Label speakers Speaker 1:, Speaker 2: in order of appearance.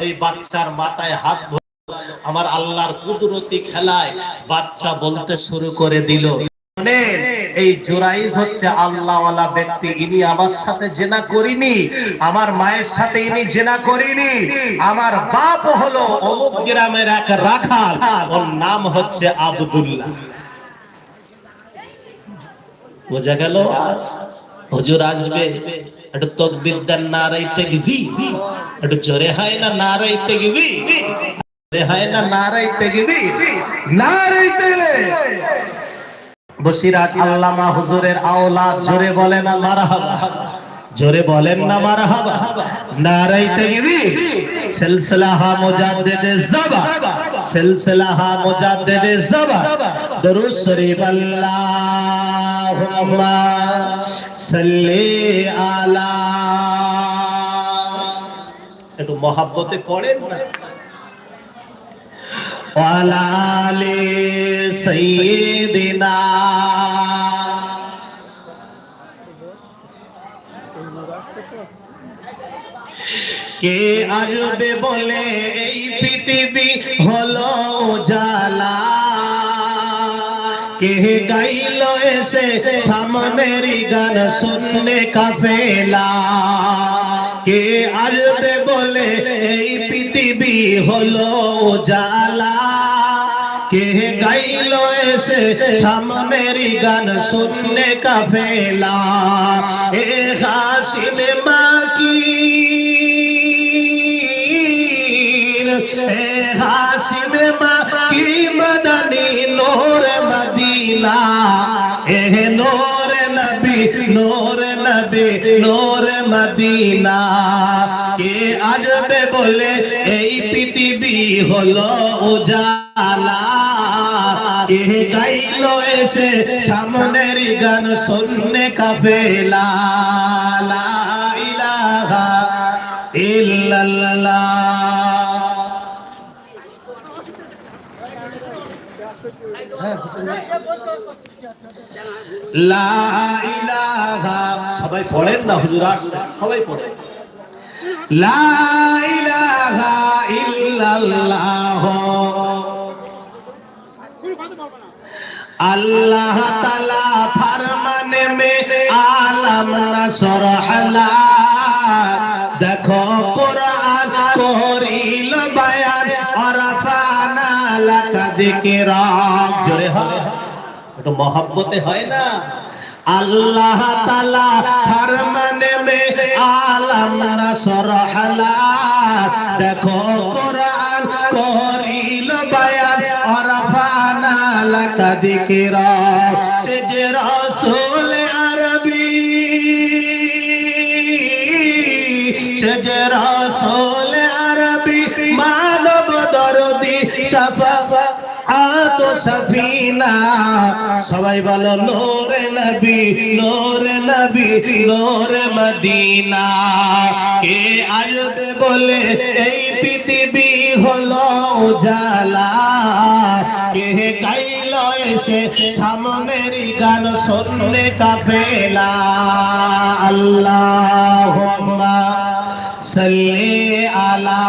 Speaker 1: ওই বাচ্চার মাথায় হাত আমার আল্লাহর কুদরতি খেলায় বাচ্চা বলতে শুরু করে দিল। এই জোরাইজ হচ্ছে আল্লাহওয়ালা ব্যক্তি ইনি আমার সাথে জেনা করিনি আমার মায়ের সাথে ইনি জেনা করিনি আমার বাপ হলো অমুক গ্রামের এক রাখাল ওর নাম হচ্ছে আবদুল্লাহ। বোঝা গেল? আজ হুজুর আসবে। একটু তকবির দেন নারাই তেগবি। একটু জোরে হয় না নারাই তেগবি। হয় না নারাই তেগবি। নারাই তেলে। বসিরাট আল্লামা হুজুরের আওলাদ জোরে বলে না মারহাবা। জোরে বলেন না মার মারহাবা। নারাই তেগবি সিলসিলাহা মুজাদ্দিদে জাবা সিলসিলাহা মুজাদ্দিদে জাবা দরুদ শরীফ আল্লাহুম্মা সাল্লি আলা একটু মহাব্বতে পড়েন না। ওয়ালা আলি সাইয়্যিদিনা কে আসবে বলে এই পৃথিবী হলো জালা কে গাইল এসে সামনের গান শুনলে কাফেলা? কে আসবে বলে এই পৃথিবী হলো জালা কে গাইল এসে সামনের গান শুনলে কাফেলা এ হাসিনে মাকি এ হাসিনে মাকি নবী নোর মদিনা। কে আসবে বলে এই পৃথিবী হলো উজালা। কে গাইল এসে সামনের গান শুননে কাফেলা। ইলাহা ইল্লাল্লাহ। লা সবাই পড়েন না? হুজুর আসছে। সবাই পড়েন। লা আল্লাহ মে আলম দেখো কোরআন করিল বায়ান জোরে হয়। একটু মহব্বতে হয় না? আল্লাহ তালা ফরমানে মে আলম নসর হলা দেখো কোরআন করিল বায়ান অরফানা লাকা যিকরা, সে যে রাসূল আরবি, সে যে রাসূল আরবি, মানব দরদি আত সফিনা। সবাই বলো, নোরে নবী নোরে নবী, নোরে মদিনা। কে আসবে বলে, এই পৃথিবী হলো উজালা। কে গাইল এসে, সামনের গান শুনলে কাফেলা। আল্লাহুম্মা সাল্লি আলা